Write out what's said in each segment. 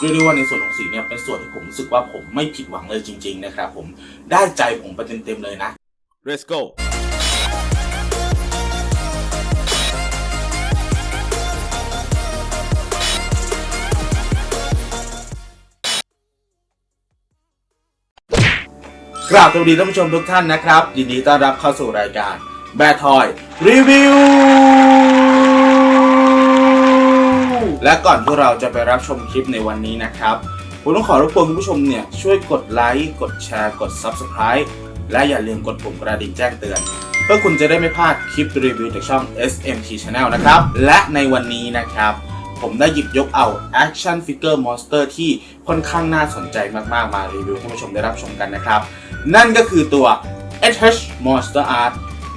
เรียกได้ว่าในส่วนของสีเนี่ยเป็นส่วนที่ผมรู้สึกว่าผมไม่ผิดหวังเลยจริง ๆ นะครับผมได้ใจผมไปเต็มๆเลยนะ Let's go กราบสวัสดีท่านผู้ชมทุกท่านนะครับ ยินดีต้อนรับเข้าสู่รายการแบทอยรีวิว และก่อนที่เราจะไปรับชมคลิปในวันนี้นะครับผมต้องขอรบกวนคุณผู้ชมเนี่ยช่วยกดไลค์กดแชร์กด Subscribe และอย่าลืมกดปุ่มกระดิ่งแจ้งเตือน เพื่อคุณจะได้ไม่พลาดคลิปรีวิวจากช่อง SMT Channel นะครับ และในวันนี้นะครับ ผมได้หยิบยกเอา Action Figure Monster ที่ค่อนข้างน่าสนใจมาก ๆ มารีวิวให้ผู้ชมได้รับชมกันนะครับ นั่นก็คือตัว SH Monster Art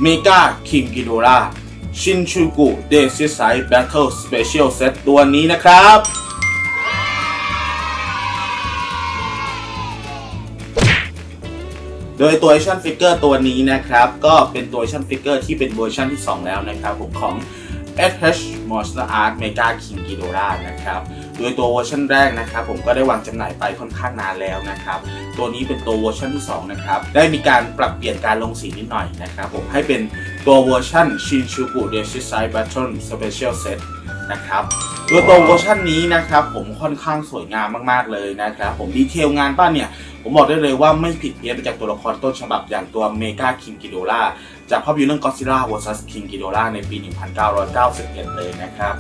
Mega King Ghidorah Shinjuku Daisy Side Battle Special Set ตัวนี้นะครับ โดยตัว Action Figure ตัวนี้นะครับ ก็เป็นตัว Action Figure ที่เป็นเวอร์ชันที่ 2 แล้วนะครับผมของ SH Monster Art Mega King Ghidorah นะครับ โดยตัวเวอร์ชันแรกนะครับผมก็ได้วางจำหน่ายไปค่อนข้างนานแล้วนะครับ ตัวนี้เป็นตัวเวอร์ชันที่ 2 นะครับ ได้มีการปรับเปลี่ยนการลงสีนิดหน่อยนะครับผมให้เป็น ตัวเวอร์ชัน Shinjuku d e s h i s i Battle Special Set นะครับตัวตัวเวอร์ชันนี้นะครับผมค่อนข้างสวยงามมากๆเลยนะครับผมดีเทลงานปั้นเนี่ย ผมบอกได้เลยว่าไม่ผิดเพี้ยนไปจากตัวละครต้นฉบับอย่างตัว Mega King Ghidorah จากภาพยนตร์เรื่อง Godzilla vs King Ghidorah ในปี 1991 เลยนะครับ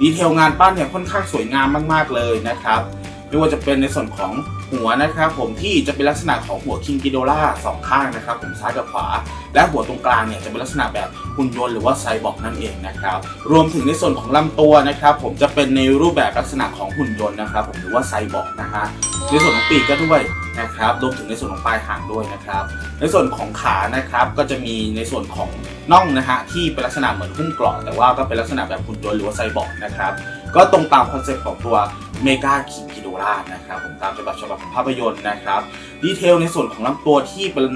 ดีเทลงานปั้นเนี่ยค่อนข้างสวยงามมากๆเลยนะครับ ไม่ว่าจะเป็นในส่วนของหัวนะครับ ผมที่จะเป็นลักษณะของหัว King Ghidorah สองข้างนะครับ ผมซ้ายกับขวา และหัวตรงกลางเนี่ยจะเป็นลักษณะแบบหุ่นยนต์หรือว่าไซบอร์กนั่นเองนะครับ รวมถึงในส่วนของลำตัวนะครับ ผมจะเป็นในรูปแบบลักษณะของหุ่นยนต์นะครับ ผมหรือว่าไซบอร์กนะฮะในส่วนของปีกก็ด้วยนะครับรวมถึงในส่วนของปลายหางด้วยนะครับ ในส่วนของขานะครับก็จะมีในส่วนของน่องนะฮะที่เป็นลักษณะเหมือนหุ้มเกราะแต่ว่าก็เป็นลักษณะแบบหุ่นยนต์หรือว่าไซบอร์กนะครับ ก็ตรงตามคอนเซ็ปต์ของตัวเมกาคิงกิโดรานะครับผมตามฉบับฉบับของภาพยนตร์นะครับดีเทลในส่วนของลำตัวที่เป็น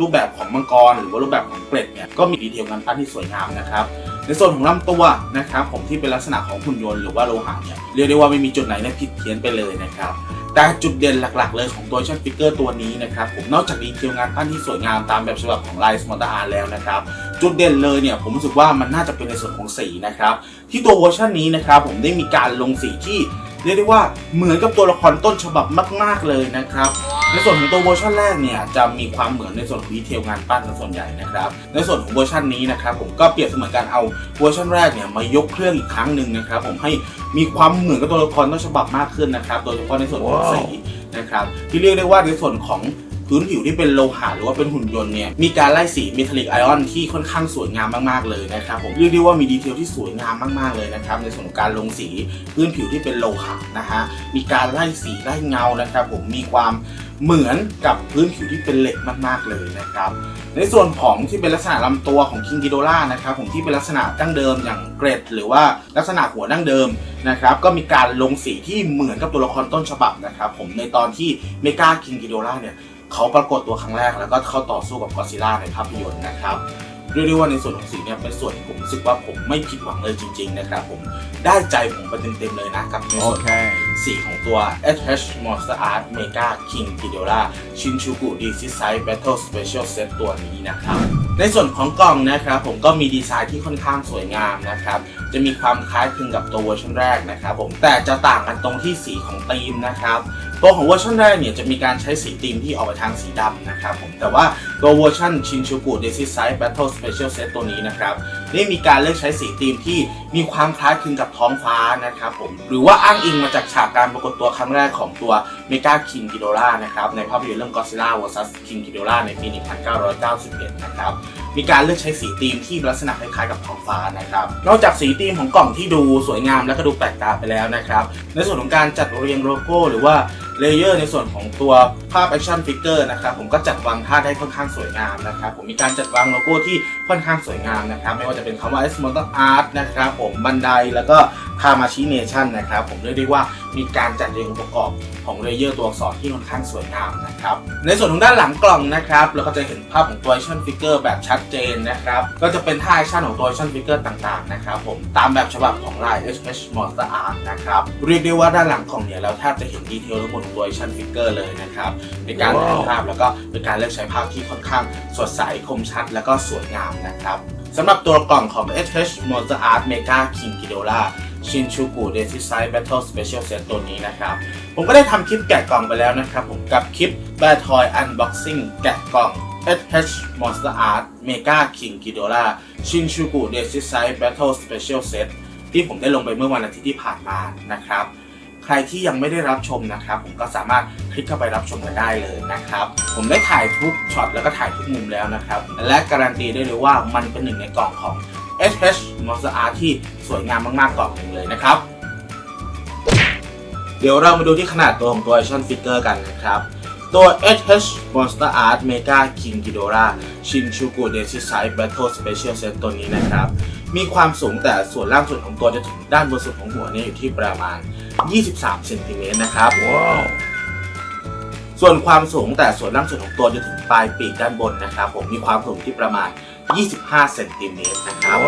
รูปแบบของมังกร หรือว่ารูปแบบของเกล็ดเนี่ยก็มีดีเทลงานปั้นที่สวยงามนะครับในส่วนของลำตัวนะครับผมที่เป็นลักษณะของหุ่นยนต์หรือว่าโลหะเนี่ยเรียกได้ว่าไม่มีจุดไหนเนี่ยผิดเพี้ยนไปเลยนะครับแต่จุดเด่นหลักๆ เลยของตัวชั่นฟิกเกอร์ตัวนี้นะครับผมนอกจากดีเทลงานปั้นที่สวยงามตามแบบฉบับของไลน์สมอร์ตอาร์แล้วนะครับจุดเด่นเลยเนี่ยผมรู้สึกว่ามันน่าจะเป็นในส่วนของสีนะครับ ที่ตัวเวอร์ชันนี้นะครับผมได้มีการลงสีที่เรียกได้ว่าเหมือนกับตัวละครต้นฉบับมาก ๆเลยนะครับในส่วนของตัวเวอร์ชันแรกเนี่ยจะมีความเหมือนในส่วนของดีเทลงานปั้นส่วนใหญ่นะครับในส่วนของเวอร์ชันนี้นะครับผมก็เปรียบเสมือนการเอาเวอร์ชันแรกเนี่ยมายกเครื่องอีกครั้งหนึ่งนะครับผมให้มีความเหมือนกับตัวละครต้นฉบับมากขึ้นนะครับโดยเฉพาะในส่วนของสีนะครับที่เรียกได้ว่าในส่วนของ พื้นผิวที่เป็นโลหะหรือว่าเป็นหุ่นยนต์เนี่ยมีการไล่สีเมทัลลิกไอออนที่ค่อนข้างสวยงามมากๆเลยนะครับผมเรียกได้ว่ามีดีเทลที่สวยงามมากๆเลยนะครับในส่วนของการลงสีพื้นผิวที่เป็นโลหะนะฮะมีการไล่สีไล่เงานะครับผมมีความเหมือนกับพื้นผิวที่เป็นเหล็กมากๆเลยนะครับในส่วนของที่เป็นลักษณะลำตัวของคิงกิโดล่านะครับผมที่เป็นลักษณะดั้งเดิมอย่างเกรดหรือว่าลักษณะหัวดั้งเดิมนะครับก็มีการลงสีที่เหมือนกับตัวละครต้นฉบับนะครับผมในตอนที่เมกาคิงกิโดล่าเนี่ย เขาปรากฏตัวครั้งแรกแล้วก็เข้าต่อสู้กับกอซิล่าในภาพยนตร์นะครับเรียกได้ว่าในส่วนของสีเนี่ยเป็นส่วนที่ผมรู้สึกว่าผมไม่ผิดหวังเลยจริง ๆ นะครับผมได้ใจผมไปเต็มๆเลยนะกับในส่วน Okay สีของตัว SH Monster Art Mega King Ghidorah Shinjuku DC Side Battle Special Set ตัวนี้นะครับ ในส่วนของกล่องนะครับ ผมก็มีดีไซน์ที่ค่อนข้างสวยงามนะครับ จะมีความคล้ายคลึงกับตัวเวอร์ชันแรกนะครับผมแต่จะต่างกันตรงที่สีของธีมนะครับตัวของเวอร์ชันแรกเนี่ยจะมีการใช้สีธีมที่ออกไปทางสีดำนะครับผมแต่ว่าตัวเวอร์ชัน Shinjuku DC Side Battle Special Set ตัวนี้นะครับ ได้มีการเลือกใช้สีธีมที่มีความคล้ายคลึงกับท้องฟ้านะครับผมหรือว่าอ้างอิงมาจากฉากการปรากฏตัวครั้งแรกของตัว Mega King Ghidorah นะครับในภาพยนตร์เรื่อง Godzilla vs King Ghidorah ในปี 1991 นะครับมีการเลือกใช้สีธีมที่ลักษณะคล้ายๆกับท้องฟ้านะครับนอกจากสีธีมของกล่องที่ดูสวยงามและก็ดูแปลกตาไปแล้วนะครับในส่วนของการจัดเรียงโลโก้หรือว่า เลเยอร์ในส่วนของตัวภาพแอคชั่นฟิกเกอร์นะครับผมก็จัดวางท่าได้ค่อนข้างสวยงามนะครับผมมีการจัดวางโลโก้ที่ค่อนข้างสวยงามนะครับไม่ว่าจะเป็นคำว่า S Motor Art นะครับผมบันไดแล้วก็คามาชิเนชันนะครับผมเรียกได้ว่ามีการจัดเรียงองค์ประกอบของเลเยอร์ตัวอักษรที่ค่อนข้างสวยงามนะครับในส่วนของด้านหลังกล่องนะครับเราก็จะเห็นภาพของตัวแอคชั่นฟิกเกอร์แบบชัดเจนนะครับก็จะเป็นท่าแอคชั่นของตัวแอคชั่นฟิกเกอร์ต่างๆนะครับผมตามแบบฉบับของลาย HH Monster Art นะครับเรียกได้ว่าด้านหลังกล่องเนี่ยเราแทบจะเห็นดีเทลทั้งหมดของตัวแอคชั่นฟิกเกอร์เลยนะครับในการถ่ายภาพแล้วก็เป็นการเลือกใช้ภาพที่ค่อนข้างสดใสคมชัด แล้วก็สวยงามนะครับสำหรับตัวกล่องของ HH Monster Art Mega King Ghidorah ชินชูกุเดซิไซแบทเทิลสเปเชียลเซตตัวนี้นะครับ ผมก็ได้ทำคลิปแกะกล่องไปแล้วนะครับ ผมกับคลิป b a t o y Unboxing แกะกล่อง SH Monster Art Mega King Ghidorah Shinjuku d e s i s i Battle Special Set ที่ผมได้ลงไปเมื่อวันอาทิตย์ที่ผ่านมานะครับใค รที่ยังไม่ได้รับชมนะครับ ผมก็สามารถคลิกเข้าไปรับชมกันได้เลยนะครับ ผมได้ถ่ายทุกช็อตแล้วก็ถ่ายทุกมุมแล้วนะครับ และการันตีได้เลยว่ามันเป็นหนึ่งในกล่องของ SH Monster Art ที่สวยงามมากๆกล่องหนึ่งเลยนะครับ เดี๋ยวเรามาดูที่ขนาดตัวของตัว action figure กันนะครับตัว HH Monster Art Mega King Ghidorah Shinjuku d e s i s i Battle Special Set ตัวนี้นะครับ มีความสูงแต่ส่วนล่างสุดของตัวจะถึงด้านบนสุดของหัวนี่อยู่ที่ประมาณ 23 เซนติเมตรนะครับส่วนความสูงแต่ส่วนล่างสุดของตัวจะถึงปลายปีกด้านบนนะครับ ผมมีความสูงที่ประมาณ 25 เซนติเมตรนะครับ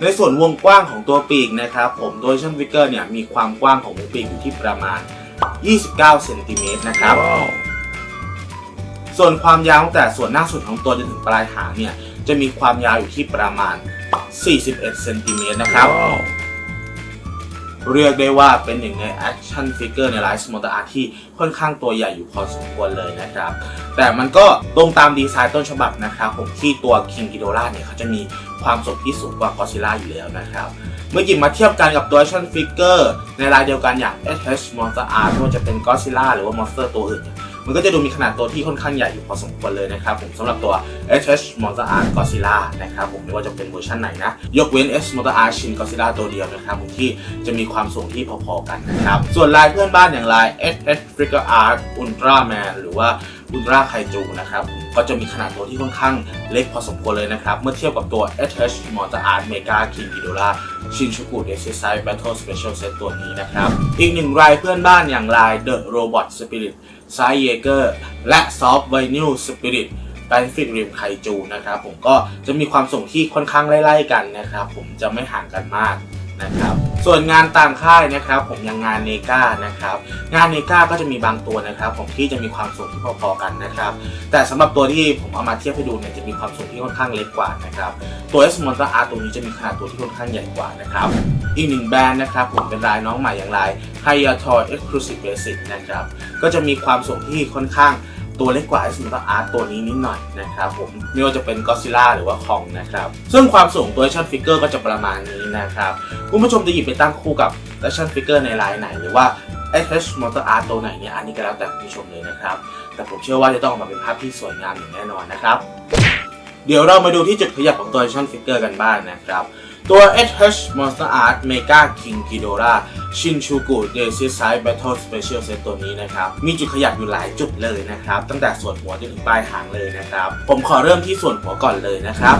ในส่วนวงกว้างของตัวปีกนะครับ ผมโดยชั่นฟิกเกอร์เนี่ยมีความกว้างของวงปีกอยู่ที่ประมาณ 29 เซนติเมตรนะครับส่วนความยาวตั้งแต่ส่วนหน้าสุดของตัวจนถึงปลายหางเนี่ยจะมีความยาวอยู่ที่ประมาณ 41 เซนติเมตรนะครับ เรียกได้ว่าเป็นหนึ่งในแอคชั่นฟิกเกอร์ในไลฟ์มอเตอร์อาร์ที่ค่อนข้างตัวใหญ่อยู่พอสมควรเลยนะครับ แต่มันก็ตรงตามดีไซน์ต้นฉบับนะครับผมที่ตัวคิงกิโดราเนี่ยเขาจะมีความสมที่สูงกว่ากอซิล่าอยู่แล้วนะครับเมื่อหยิบมาเทียบกันกับตัวแอคชั่นฟิกเกอร์ในรายเดียวกันอย่าง SH Monster Art ไม่ว่าจะเป็น Godzilla หรือว่า Monster ตัวอื่นเนี่ย มันก็จะดูมีขนาดตัวที่ค่อนข้างใหญ่อยู่พอสมควรเลยนะครับผมสำหรับตัว HH Monster Art Godzilla นะครับผมไม่ว่าจะเป็นเวอร์ชันไหนนะ ยกเว้น S Monster Art Shin Godzilla ตัวเดียวนะครับผมที่จะมีความสูงที่พอๆกันนะครับส่วนลายเพื่อนบ้านอย่างลาย SH Figure Art Ultraman หรือว่า Ultra Kaiju นะครับผมก็จะมีขนาดตัวที่ค่อนข้างเล็กพอสมควรเลยนะครับ เมื่อเทียบกับตัว HH Monster Art Mega King Ghidorah ชินชูกุเดซิไซ Battle Special Set ตัวนี้นะครับ อีกหนึ่งรายเพื่อนบ้านอย่างลาย The Robot Spirit ไซเยเกอร์และซอฟต์ไวนิลสปิริตแปนฟิกริมไคจูนะครับผมก็จะมีความส่งที่ค่อนข้างไล่ๆกันนะครับผมจะไม่ห่างกันมาก นะครับ ส่วนงานตามค่ายนะครับ ผมยังงานเนกานะครับ งานเนกาก็จะมีบางตัวนะครับ ผมที่จะมีความสูงที่พอๆกันนะครับ แต่สำหรับตัวที่ผมเอามาเทียบให้ดูเนี่ยจะมีความสูงที่ค่อนข้างเล็กกว่านะครับ ตัว S m o n t e r R ตัวนี้จะมีขนาดตัวที่ค่อนข้างใหญ่กว่านะครับ อีกหนึ่งแบรนด์นะครับ ผมเป็นรายน้องใหม่อย่างไร Hayato Exclusive Basic นะครับ ก็จะมีความสูงที่ค่อนข้าง ตัวเล็กกว่า S Monster Art ตัวนี้นิดหน่อยนะครับผมไม่ว่าจะเป็น Godzilla หรือว่า Kong นะครับซึ่งความสูงตัว Action Figure ก็จะประมาณนี้นะครับคุณผู้ชมจะหยิบไปตั้งคู่กับ Action Figure ในลายไหนหรือว่า SH Monster Art ตัวไหนเนี่ยอันนี้ก็แล้วแต่คุณผู้ชมเลยนะครับ แต่ผมเชื่อว่าจะต้องออกมาเป็นภาพที่สวยงามอย่างแน่นอนนะครับ เดี๋ยวเรามาดูที่จุดขยับของตัว Action Figure กันบ้างนะครับ ตัว HH Monster Art Mega King Ghidorah Shinjuku d e s i s i Battle Special Set ตัวนี้นะครับ มีจุดขยับอยู่หลายจุดเลยนะครับ ตั้งแต่ส่วนหัวจนถึงปลายหางเลยนะครับ ผมขอเริ่มที่ส่วนหัวก่อนเลยนะครับ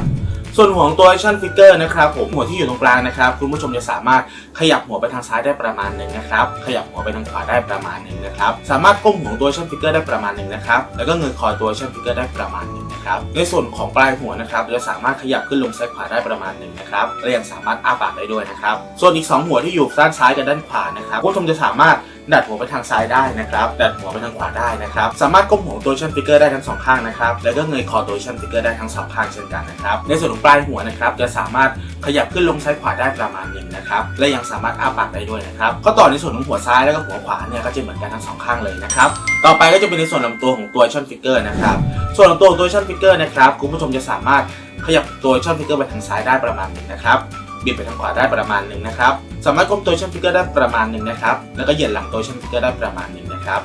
ส่วนหัวของตัว Action Figure นะครับผมหัวที่อยู่ตรงกลางนะครับ คุณผู้ชมจะสามารถขยับหัวไปทางซ้ายได้ประมาณหนึ่งนะครับ ขยับหัวไปทางขวาได้ประมาณหนึ่งนะครับ สามารถก้มหัวตัว Action Figure ได้ประมาณหนึ่งนะครับ แล้วก็เงยคอตัว Action Figure ได้ประมาณหนึ่ง นะครับในส่วนของปลายหัวนะครับเราจะสามารถขยับขึ้นลงซ้ายขวาได้ประมาณหนึ่งนะครับและยังสามารถอ้าปากได้ด้วยนะครับส่วนอีกสองหัวที่อยู่ด้านซ้ายกับด้านขวานะครับผู้ชมจะสามารถ ดัดหัวไปทางซ้ายได้นะครับ ดัดหัวไปทางขวาได้นะครับ สามารถก้มหัวตัวชั่นฟิกเกอร์ได้ทั้งสองข้างนะครับ แล้วก็เงยคอตัวชั่นฟิกเกอร์ได้ทั้งสองข้างเช่นกันนะครับ ในส่วนของปลายหัวนะครับ จะสามารถขยับขึ้นลงซ้ายขวาได้ประมาณหนึ่งนะครับ และยังสามารถอ้าปากได้ด้วยนะครับ ข้อต่อในส่วนของหัวซ้ายแล้วก็หัวขวาเนี่ยก็จะเหมือนกันทั้งสองข้างเลยนะครับ ต่อไปก็จะเป็นในส่วนลำตัวของตัวชั่นฟิกเกอร์นะครับ ส่วนลำตัวของตัวชั่นฟิกเกอร์นะครับ คุณผู้ชมจะสามารถขยับตัวชั่นฟิกเกอร์ไปทางซ้ายได้ประมาณหนึ่งนะครับ บิดไปทางขวาได้ประมาณหนึ่งนะครับ สามารถก้มตัวชั่นฟิกเกอร์ได้ประมาณหนึ่งนะครับ แล้วก็เหยียดหลังตัวชั่นฟิกเกอร์ได้ประมาณหนึ่งนะครับ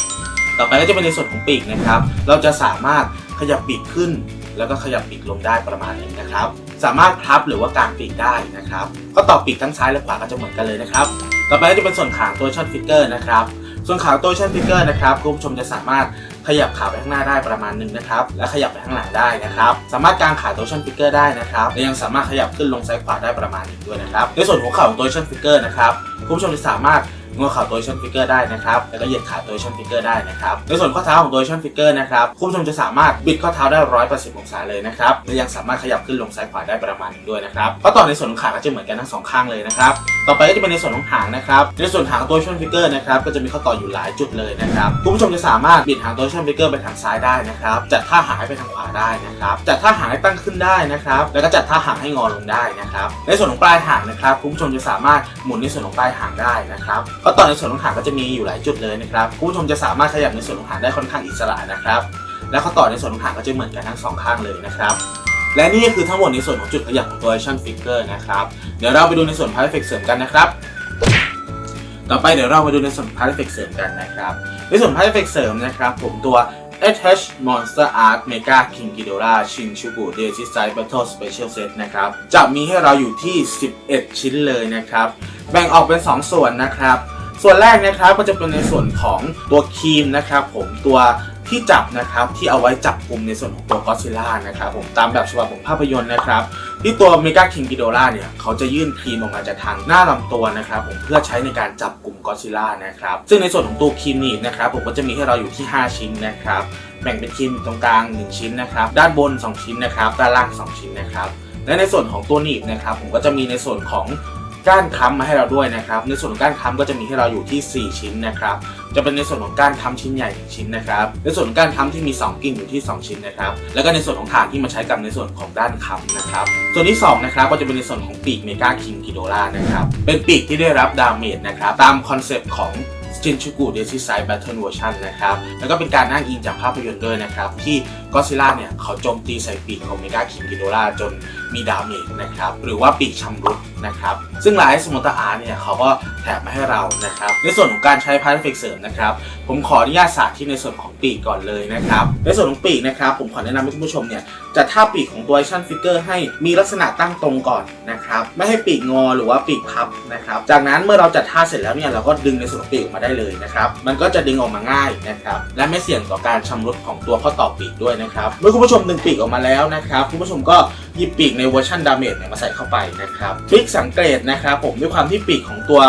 ต่อไปก็จะเป็นในส่วนของปีกนะครับ เราจะสามารถขยับปีกขึ้น แล้วก็ขยับปีกลงได้ประมาณหนึ่งนะครับ สามารถพับหรือว่ากางปีกได้นะครับ ก็ต่อปีกทั้งซ้ายและขวาก็จะเหมือนกันเลยนะครับ ต่อไปก็จะเป็นส่วนขางตัวชั่นฟิกเกอร์นะครับ ส่วนขาตัวชั่นฟิกเกอร์นะครับคุณผู้ชมจะสามารถ ขยับขาไปข้างหน้าได้ประมาณหนึงนะครับ และขยับไปข้างหลังได้นะครับ สามารถกางขาตัวชั่นฟิกเกอร์ได้นะครับและยังสามารถขยับขึ้นลงซ้ายขวาได้ประมาณหนึงด้วยนะครับ ในส่วนหัวเข่าของตัวชั่นฟิกเกอร์นะครับคุณผู้ชมจะสามารถ งอเข่าตัวชั่นฟิกเกอร์ได้นะครับ แล้วก็เหยียดขาตัวชั่นฟิกเกอร์ได้นะครับ ในส่วนข้อเท้าของตัวชั่นฟิกเกอร์นะครับคุณผู้ชมจะสามารถบิดข้อเท้าได้180องศาเลยนะครับและยังสามารถขยับขึ้นลงซ้ายขวาได้ประมาณหนึงด้วยนะครับข้อต่อในส่วนของขาก็จะเหมือนกันทั้งสองข้างเลยนะครับต่อไปก็จะเป็นในส่วนของหางนะครับในส่วนหางตัวชั่นฟิกเกอร์นะครับก็จะมีข้อต่ออยู่หลายจุดเลยนะครับคุณผู้ชมจะสามารถบิดหางตัวชั่นฟิกเกอร์ไปทางซ้ายได้นะครับจัดท่าหางให้ไปทางขวาได้นะครับจัดท่าหางให้ตั้งขึ้นได้นะครับแล้วก็จัดท่าหางให้งอลงได้นะครับในส่วนของปลายหางนะครับคุณผู้ชมจะสามารถหมุนในส่วนของปลายหางได้นะครับข้อต่อในส่วนของหางก็จะมีอยู่หลายจุดเลยนะครับคุณผู้ชมจะสามารถขยับในส่วนของหางได้ค่อนข้างอิสระนะครับ และข้อต่อในส่วนของหางก็จะเหมือนกันทั้งสองข้างเลยนะครับและนี่ก็คือทั้งหมดในส่วนของจุดขยับของตัว action figure นะครับเดี๋ยวเราไปดูในส่วน part effect เสริมกันนะครับ ต่อไปเดี๋ยวเรามาดูในส่วน part effect เสริมกันนะครับในส่วน part effect เสริมนะครับ ผมตัว SH Monster Art Mega King Ghidorah Shin Chubu Daisy Side Battle Special Set นะครับ จะมีให้เราอยู่ที่ 11 ชิ้นเลยนะครับ แบ่งออกเป็น 2 ส่วนนะครับ ส่วนแรกนะครับก็จะเป็นในส่วนของตัวครีมนะครับผมตัวที่จับนะครับที่เอาไว้จับกลุ่มในส่วนของตัวก็ซิล่านะครับผมตามแบบฉบับของภาพยนตร์นะครับที่ตัวเมกาคิงกิโดล่าเนี่ยเขาจะยื่นครีมออกมาจากทางหน้าลำตัวนะครับผมเพื่อใช้ในการจับกลุ่มก็ซิล่านะครับซึ่งในส่วนของตัวครีมนีบนะครับผมก็จะมีให้เราอยู่ที่ 5 ชิ้นนะครับแบ่งเป็นครีมตรงกลาง 1 ชิ้นนะครับด้านบน 2 ชิ้นนะครับด้านล่าง 2 ชิ้นนะครับและในส่วนของตัวหนีบนะครับผมก็จะมีในส่วนของ ก้านค้ำมาให้เราด้วยนะครับ ในส่วนของก้านค้ำก็จะมีให้เราอยู่ที่ 4 ชิ้นนะครับ จะเป็นในส่วนของก้านค้ำชิ้นใหญ่หนึ่งชิ้นนะครับ ในส่วนของก้านค้ำที่มี 2 กิ่งอยู่ที่ 2 ชิ้นนะครับ แล้วก็ในส่วนของฐานที่มาใช้กับในส่วนของด้านค้ำนะครับ ส่วนที่2นะครับก็จะเป็นในส่วนของปีกเมกาคิงกิโดล่านะครับ เป็นปีกที่ได้รับดาเมจนะครับ ตามคอนเซปต์ของจินชูกุเดซิไซแบทเทิลเวอร์ชันนะครับ แล้วก็เป็นการอ้างอิงจากภาพยนตร์ด้วยนะครับ ที่ก็ซิล่าเนี่ยเขาโจมตีใส่ปีกของเมกาคิงกิโดล่าจนมีดาเมจนะครับ หรือว่าปีกชำรุด นะครับ ซึ่งหลายสมุทรอาร์เนี่ยเขาก็แถมมาให้เรานะครับ ในส่วนของการใช้พาร์ทเฟกเสริมนะครับ ผมขออนุญาตสาธิตในส่วนของปีกก่อนเลยนะครับ ในส่วนของปีกนะครับ ผมขอแนะนำให้คุณผู้ชมเนี่ยจัดท่าปีกของตัว action figure ให้มีลักษณะตั้งตรงก่อนนะครับ ไม่ให้ปีกงอหรือว่าปีกพับนะครับ จากนั้นเมื่อเราจัดท่าเสร็จแล้วเนี่ยเราก็ดึงในส่วนของปีกออกมาได้เลยนะครับ มันก็จะดึงออกมาง่ายนะครับ และไม่เสี่ยงต่อการชำรุดของตัวข้อต่อปีกด้วยนะครับ เมื่อคุณผู้ชมดึงปีกออกมาแล้วนะครับ คุณผู้ชมก็หยิบปีกในเวอร์ชันดาเมจเนี่ยมาใส่เข้าไปนะครับทริคสังเกตนะครับผมด้วยความที่ปีกของตัว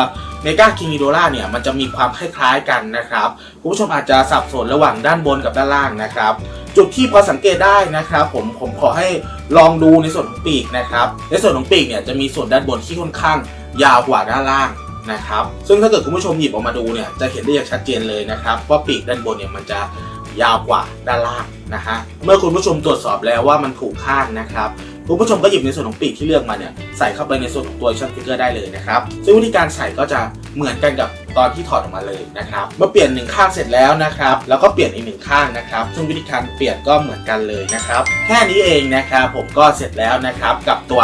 เมกาคิง i โดล่าเนี่ยมันจะมีความคล้ายๆกันนะครับคุณผู้ชมอาจจะสับสนระหว่างด้านบนกับด้านล่างนะครับ จุดที่พอสังเกตได้นะครับผมผมขอให้ลองดูในส่วนของปีกนะครับในส่วนของปีกเนี่ยจะมีส่วนด้านบนที่ค่อนข้างยาวกว่าด้านล่างนะครับซึ่งถ้าเกิดคุณผู้ชมหยิบออกมาดูเนี่ยจะเห็นได้อย่างชัดเจนเลยนะครับว่าปีกด้านบนเนี่ยมันจะยาวกว่าด้านล่างนะฮะเมื่อคุณผู้ชมตรวจสอบแล้วว่ามันถูกข้างนะครับ คุณผู้ชมก็หยิบในส่วนของปีกที่เลือกมาเนี่ยใส่เข้าไปในส่วนของตัวชั่นฟิกเกอร์ได้เลยนะครับซึ่งวิธีการใส่ก็จะเหมือนกันกับตอนที่ถอดออกมาเลยนะครับเมื่อเปลี่ยนหนึ่งข้างเสร็จแล้วนะครับแล้วก็เปลี่ยนอีกหนึ่งข้างนะครับซึ่งวิธีการเปลี่ยนก็เหมือนกันเลยนะครับแค่นี้เองนะครับผมก็เสร็จแล้วนะครับกับตัว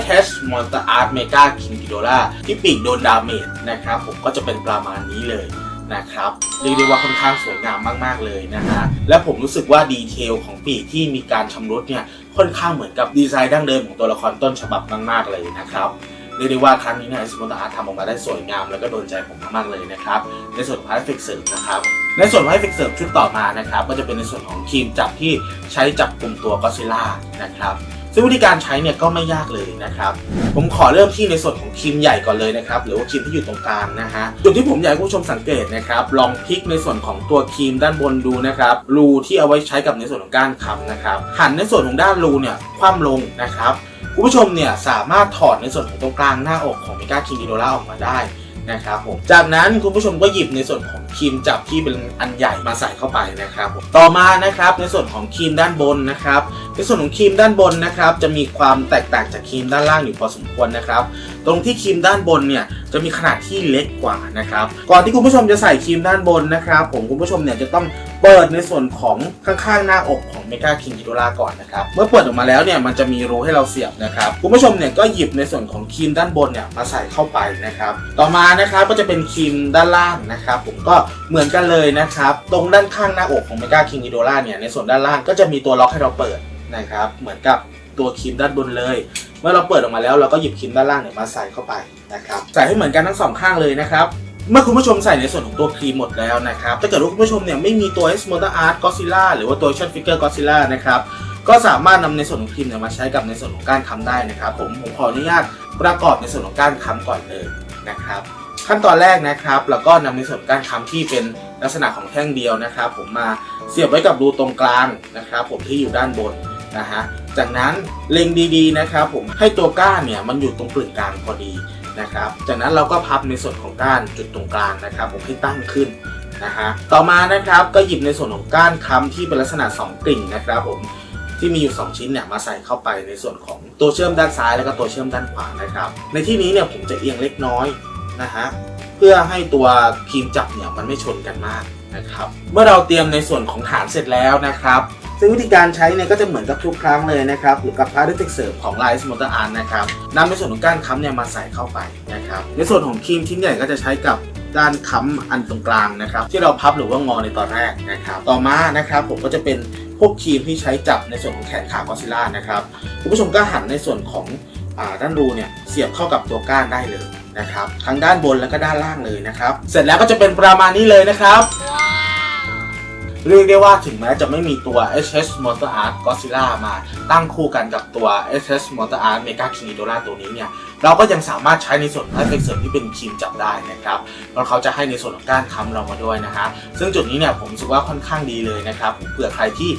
SH Monster Art Mega King Ghidorah ที่ปีกโดนดาเมจนะครับผมก็จะเป็นประมาณนี้เลยนะครับเรียกได้ว่าค่อนข้างสวยงามมาก ๆ เลยนะฮะและผมรู้สึกว่าดีเทลของปีกที่มีการชำรุดเนี่ย ค่อนข้างเหมือนกับดีไซน์ดั้งเดิมของตัวละครต้นฉบับมากๆเลยนะครับเรียกได้ว่าครั้งนี้เนี่ยสมุนตาร์ทำออกมาได้สวยงามแล้วก็โดนใจผมมากๆเลยนะครับในส่วนพาร์ทฟิกเสริมนะครับในส่วนพาร์ทฟิกเสริมชุดต่อมานะครับก็จะเป็นในส่วนของครีมจับที่ใช้จับกลุ่มตัวก็ซิล่านะครับ ซึ่งวิธีการใช้เนี่ยก็ไม่ยากเลยนะครับ ผมขอเริ่มที่ในส่วนของครีมใหญ่ก่อนเลยนะครับ หรือว่าครีมที่อยู่ตรงกลางนะฮะจุดที่ผมอยากให้ผู้ชมสังเกตนะครับ ลองพลิกในส่วนของตัวครีมด้านบนดูนะครับ รูที่เอาไว้ใช้กับในส่วนของก้านคำนะครับ หันในส่วนของด้านรูเนี่ยคว่ำลงนะครับ คุณผู้ชมเนี่ยสามารถถอดในส่วนของตรงกลางหน้าอกของเมกาคิงกิโดล่าออกมาได้นะครับผม จากนั้นคุณผู้ชมก็หยิบในส่วนของ ครีมจับที่เป็นอันใหญ่มาใส่เข้าไปนะครับ ต่อมานะครับในส่วนของครีมด้านบนนะครับ ในส่วนของครีมด้านบนนะครับ จะมีความแตกต่างจากครีมด้านล่างอยู่พอสมควรนะครับ ตรงที่ครีมด้านบนเนี่ยจะมีขนาดที่เล็กกว่านะครับ ก่อนที่คุณผู้ชมจะใส่ครีมด้านบนนะครับ ผมคุณผู้ชมเนี่ยจะต้องเปิดในส่วนของข้างๆหน้าอกของเมกาคิงกิโดลาก่อนนะครับ เมื่อเปิดออกมาแล้วเนี่ยมันจะมีรูให้เราเสียบนะครับ คุณผู้ชมเนี่ยก็หยิบในส่วนของครีมด้านบนเนี่ยมาใส่เข้าไปนะครับ ต่อมานะครับก็จะเป็นครีมด้านล่างนะครับ ผมก็เหมือนกันเลยนะครับ ตรงด้านข้างหน้าอกของเมกาคิงกิโดล่าเนี่ยในส่วนด้านล่างก็จะมีตัวล็อกให้เราเปิดนะครับ เหมือนกับตัวครีมด้านบนเลย เมื่อเราเปิดออกมาแล้วเราก็หยิบครีมด้านล่างเนี่ยมาใส่เข้าไปนะครับใส่ให้เหมือนกันทั้งสองข้างเลยนะครับเมื่อคุณผู้ชมใส่ในส่วนของตัวครีมหมดแล้วนะครับถ้าเกิดว่าคุณผู้ชมเนี่ยไม่มีตัว S Motor Art Godzilla หรือว่าตัว Action Figure Godzilla นะครับก็สามารถนำในส่วนของครีมเนี่ยมาใช้กับในส่วนของการค้ำได้นะครับผมผมขออนุญาตประกอบในส่วนของการค้ำก่อนเลยนะครับ ขั้นตอนแรกนะครับเราก็นำในส่วนการค้ำที่เป็นลักษณะของแท่งเดียวนะครับ ผมมาเสียบไว้กับรูตรงกลางนะครับ ผมที่อยู่ด้านบนนะฮะจากนั้นเล็งดีๆนะครับ ผมให้ตัวก้านเนี่ยมันอยู่ตรงกึ่งกลางพอดีนะครับ จากนั้นเราก็พับในส่วนของก้านจุดตรงกลางนะครับ ผมให้ตั้งขึ้นนะฮะต่อมานะครับก็หยิบในส่วนของก้านค้ำที่เป็นลักษณะสองกลิ่งนะครับ ผมที่มีอยู่ 2 ชิ้นเนี่ยมาใส่เข้าไปในส่วนของตัวเชื่อมด้านซ้าย แล้วก็ตัวเชื่อมด้านขวานะครับ ในที่นี้เนี่ยผมจะเอียงเล็กน้อย นะฮะเพื่อให้ตัวครีมจับเนี่ยมันไม่ชนกันมากนะครับ เมื่อเราเตรียมในส่วนของฐานเสร็จแล้วนะครับ ซึ่งวิธีการใช้เนี่ยก็จะเหมือนกับทุกครั้งเลยนะครับหรือกับพาร์ทเทคเสริมของ Light Motor Art นะครับนำในส่วนของก้านค้ำเนี่ยมาใส่เข้าไปนะครับ ในส่วนของครีมชิ้นใหญ่ก็จะใช้กับด้านค้ำอันตรงกลางนะครับ ที่เราพับหรือว่างอในตอนแรกนะครับ ต่อมานะครับผมก็จะเป็นพวกครีมที่ใช้จับในส่วนของแขนขากอซิล่านะครับคุณผู้ชมก็หันในส่วนของอาด้านรูเนี่ยเสียบเข้ากับตัวก้านได้เลย นะครับทั้งด้านบนแล้วก็ด้านล่างเลยนะครับ เสร็จแล้วก็จะเป็นประมาณนี้เลยนะครับเรียกได้ว่าถึงแม้จะไม่มีตัว HS Motor Art Godzilla มาตั้งคู่กันกับตัว HS Motor Art Mega King Ghidorah ตัวนี้เนี่ย เราก็ยังสามารถใช้ในส่วนของเอฟเฟกต์เสริมที่เป็นครีมจับได้นะครับแล้วเขาจะให้ในส่วนของก้านค้ำเรามาด้วยนะฮะซึ่งจุดนี้เนี่ยผมรู้สึกว่าค่อนข้างดีเลยนะครับเผื่อใครที่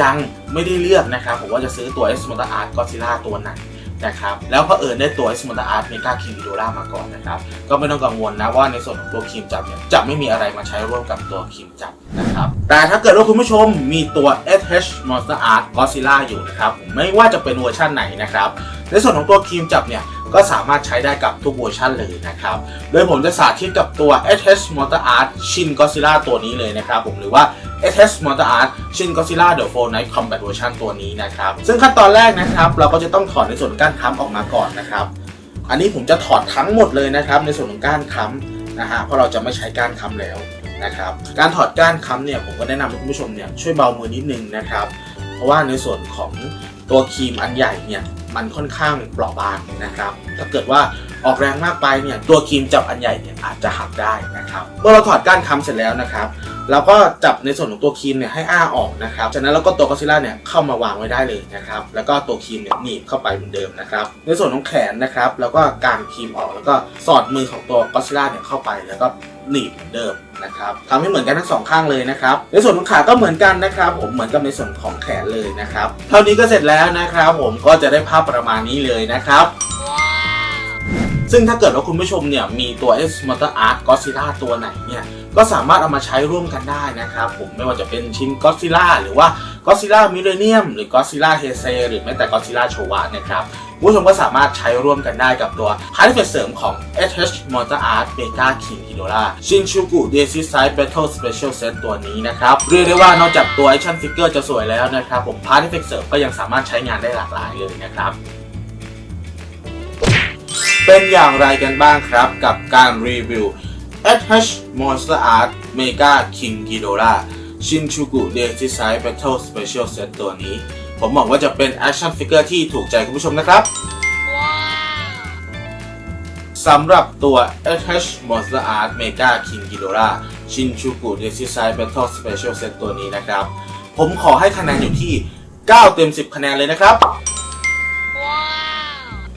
ยังไม่ได้เลือกนะครับผมว่าจะซื้อตัว S Motor Art Godzilla ตัวไหน นะครับแล้วเผอิญได้ตัว S Motor Art Mega King Ghidorah มาก่อนนะครับก็ไม่ต้องกังวลนะว่าในส่วนของตัวครีมจับเนี่ยจะไม่มีอะไรมาใช้ร่วมกับตัวครีมจับ นะครับ แต่ถ้าเกิดว่าคุณผู้ชมมีตัว SH Monster Art Godzilla อยู่นะครับ ไม่ว่าจะเป็นเวอร์ชันไหนนะครับ ในส่วนของตัวครีมจับเนี่ยก็สามารถใช้ได้กับทุกเวอร์ชันเลยนะครับ โดยผมจะสาธิตกับตัว SH Motor Art Shin Godzilla ตัวนี้เลยนะครับผมหรือว่า SH Motor Art Shin Godzilla The Four Night Combat Version ตัวนี้นะครับ ซึ่งขั้นตอนแรกนะครับ เราก็จะต้องถอดในส่วนก้านค้ำออกมาก่อนนะครับ อันนี้ผมจะถอดทั้งหมดเลยนะครับ ในส่วนของก้านค้ำนะฮะเพราะเราจะไม่ใช้ก้านค้ำแล้ว นะครับ การถอดก้านค้ำเนี่ยผมก็แนะนำให้คุณผู้ชมเนี่ยช่วยเบามือนิดนึงนะครับ เพราะว่าในส่วนของตัวครีมอันใหญ่เนี่ยมันค่อนข้างเปราะบางนะครับ ถ้าเกิดว่าออกแรงมากไปเนี่ยตัวครีมจับอันใหญ่เนี่ยอาจจะหักได้นะครับเมื่อเราถอดก้านค้ำเสร็จแล้วนะครับเราก็จับในส่วนของตัวครีมเนี่ยให้อ้าออกนะครับ จากนั้นเราก็ตัวก็ซิล่าเนี่ยเข้ามาวางไว้ได้เลยนะครับ แล้วก็ตัวครีมเนี่ยหนีบเข้าไปเหมือนเดิมนะครับ ในส่วนของแขนนะครับ แล้วก็กางครีมออกแล้วก็สอดมือของตัวก็ซิล่าเนี่ยเข้าไปแล้วก็หนีบเหมือนเดิม นะครับทำให้เหมือนกันทั้งสองข้างเลยนะครับ ในส่วนของขาก็เหมือนกันนะครับ ผมเหมือนกับในส่วนของแขนเลยนะครับ เท่านี้ก็เสร็จแล้วนะครับ ผมก็จะได้ภาพประมาณนี้เลยนะครับซึ่งถ้าเกิดว่าคุณผู้ชมเนี่ยมีตัว S Motor Art Godzilla ตัวไหนเนี่ยก็สามารถเอามาใช้ร่วมกันได้นะครับผมไม่ว่าจะเป็นชิ้น Godzilla หรือว่า ก็ซิล่ามิเลเนียมหรือก็ซิล่าเฮเซหรือแม้แต่ก็ซิล่าโชวะนะครับผู้ชมก็สามารถใช้ร่วมกันได้กับตัวพาร์ทเฟสเสริมของ SH Motor Art Beta King Ghidorah Shinjuku Daisy Side Battle Special Set ตัวนี้นะครับ เรียกได้ว่านอกจากตัว Action Figure จะสวยแล้วนะครับ ผมพาร์ทเฟสเสริมก็ยังสามารถใช้งานได้หลากหลายเลยนะครับเป็นอย่างไรกันบ้างครับกับการรีวิว SH Monster Art Mega King Ghidorah Shinjuku Daisy Side Battle Special Set ตัวนี้ ผมหวังว่าจะเป็น Action Figure ที่ถูกใจคุณผู้ชมนะครับสำหรับตัว SH Monster Art Mega King Ghidorah Shinjuku Daisy Side Battle Special Set ตัวนี้นะครับ ผมขอให้คะแนนอยู่ที่ 9 เต็ม 10 คะแนนเลยนะครับ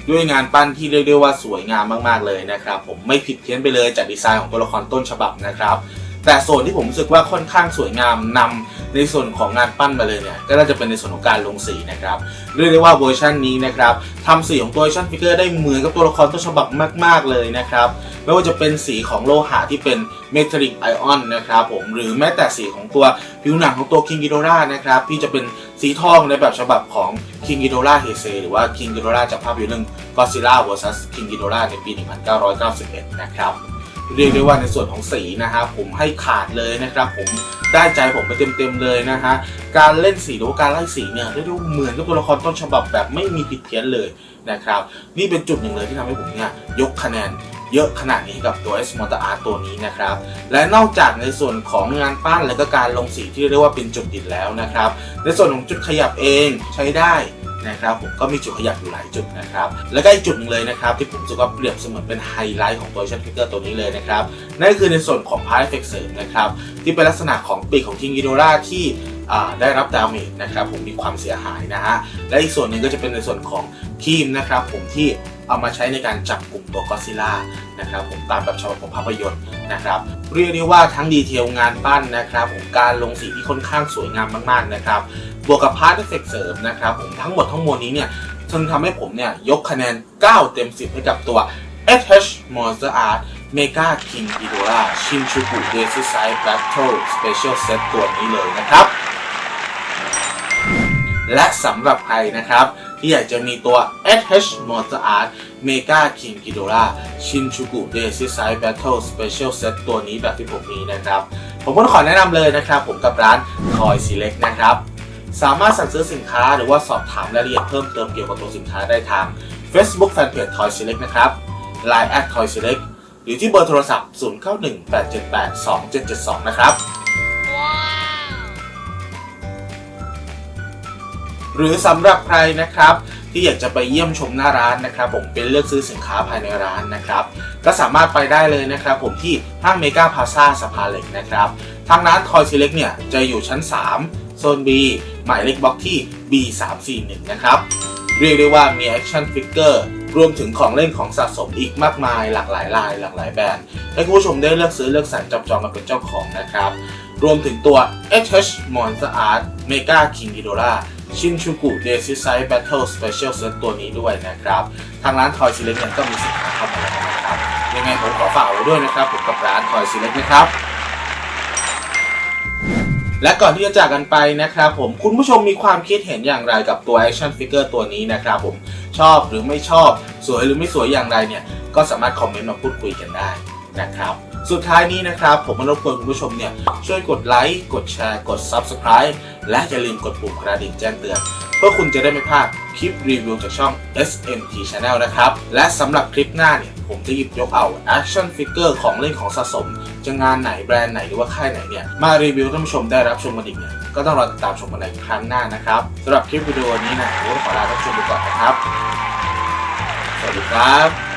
ด้วยงานปั้นที่เรียกได้ว่าสวยงามมาก ๆ เลยนะครับ ผมไม่ผิดเพี้ยนไปเลยจากดีไซน์ของตัวละครต้นฉบับนะครับ แต่ส่วนที่ผมรู้สึกว่าค่อนข้างสวยงามนำในส่วนของงานปั้นมาเลยเนี่ยก็น่าจะเป็นในส่วนของการลงสีนะครับเรียกได้ว่าเวอร์ชันนี้นะครับทำสีของตัว action figure ได้เหมือนกับตัวละครต้นฉบับมาก ๆ เลยนะครับไม่ว่าจะเป็นสีของโลหะที่เป็นเมทัลลิกไอออนนะครับผมหรือแม้แต่สีของตัวผิวหนังของตัว King Ghidorah นะครับที่จะเป็นสีทองในแบบฉบับของ King Ghidorah Heisei หรือว่า King Ghidorah จากภาพยนตร์เรื่อง Godzilla vs King Ghidorah ในปี 1991 นะครับ เรียกได้ว่าในส่วนของสีนะครับผมให้ขาดเลยนะครับผมได้ใจผมไปเต็มๆเลยนะฮะการเล่นสีหรือว่าการไล่สีเนี่ยเรียกได้ว่าเหมือนกับตัวละครต้นฉบับแบบไม่มีผิดเพี้ยนเลยนะครับนี่เป็นจุดหนึ่งเลยที่ทำให้ผมเนี่ยยกคะแนนเยอะขนาดนี้ให้กับตัว S Motor Art ตัวนี้นะครับ และนอกจากในส่วนของงานปั้นและก็การลงสีที่เรียกว่าเป็นจุดด่นแล้วนะครับ ในส่วนของจุดขยับเองใช้ได้นะครับผมก็มีจุดขยับอยู่หลายจุดนะครับแล้วก็อีกจุดหนึงเลยนะครับที่ผมรู้สึกว่าเปรียบเสมือนเป็นไฮไลท์ของตัวชั่นฟิกเกอร์ตัวนี้เลยนะครับนั่นคือในส่วนของพาร์ทเอฟเฟกเสริมนะครับที่เป็นลักษณะของปีกของคิงกิโดราที่ได้รับดาเมจนะครับผมมีความเสียหายนะฮะและอีกส่วนหนึ่งก็จะเป็นในส่วนของทีมนะครับผมที่เอามาใช้ในการจับกลุ่มตัวก็ซิล่านะครับผมตามแบบฉบับของภาพยนตร์นะครับเรียกได้ว่าทั้งดีเทลงานปั้นนะครับผมการลงสีที่ค่อนข้างสวยงามมากๆนะครับ บวกกับพาร์ทเอฟเฟกเสริมนะครับผมทั้งหมดทั้งมวลนี้เนี่ยจึงทำให้ผมเนี่ยยกคะแนน 9 เต็ม 10 ให้กับตัว SH Monster Art Mega King Ghidorah Shinjuku Desisai Battle Special Set ตัวนี้เลยนะครับ และสำหรับใครนะครับที่อยากจะมีตัว SH Monster Art Mega King Ghidorah Shinjuku Desisai Battle Special Set ตัวนี้แบบที่ผมมีนะครับ ผมก็ขอแนะนำเลยนะครับ ผมกับร้าน Toy Select นะครับ สามารถสั่งซื้อสินค้าหรือว่าสอบถามรายละเอียดเพิ่มเติมเกี่ยวกับตัวสินค้าได้ทาง Facebook Fanpage Toy Select นะครับ Line at Toy Select หรือที่เบอร์โทรศัพท์ 0918782772 นะครับ หรือสำหรับใครนะครับ ที่อยากจะไปเยี่ยมชมหน้าร้านนะครับ ผมเป็นเลือกซื้อสินค้าภายในร้านนะครับ ก็สามารถไปได้เลยนะครับ ผมที่ห้างเมกาพาซาสะพานเหล็กนะครับ ทางร้าน Toy Select เนี่ยจะอยู่ชั้น3โซ น B หมายเลขบล็อกที่ B341 นะครับเรียกได้ว่ามีแอคชั่นฟิกเกอร์รวมถึงของเล่นของสะสมอีกมากมาย หลากหลายลาย หลากหลายแบรนด์ ให้คุณผู้ชมได้เลือกซื้อเลือกสรรจับจองมาเป็นเจ้าของนะครับ รวมถึงตัว HH Monster Art Mega King Ghidorah Shinjuku Desisai Battle Special Set ตัวนี้ด้วยนะครับ ทางร้าน Toy Select เนี่ยก็มีสินค้าเข้ามาแล้วนะครับ ยังไงผมขอฝากไว้ด้วยนะครับผมกับร้าน Toy Select นะครับ และก่อนที่จะจากกันไปนะครับผมคุณผู้ชมมีความคิดเห็นอย่างไรกับตัว Action Figure ตัวนี้นะครับผมชอบหรือไม่ชอบ สวยหรือไม่สวยอย่างไรเนี่ย ก็สามารถคอมเมนต์มาพูดคุยกันได้นะครับ สุดท้ายนี้นะครับ ผมมารบกวนคุณผู้ชมเนี่ยช่วยกดไลค์กดแชร์กด Subscribe และอย่าลืมกดปุ่มกระดิ่งแจ้งเตือนเพื่อคุณจะได้ไม่พลาดคลิปรีวิวจากช่อง SMT Channel นะครับ และสำหรับคลิปหน้าเนี่ย ผมจะหยิบยกเอา Action Figure ของเล่นของสะสม จะงานไหนแบรนด์ไหนหรือว่าค่ายไหนเนี่ย มารีวิวท่านผู้ชมได้รับชมกันอีกเนี่ย ก็ต้องรอติดตามชมกันในครั้งหน้านะครับสำหรับคลิปวิดีโอนี้นะผมขอลาท่านผู้ชมไปก่อนนะครับ สวัสดีครับ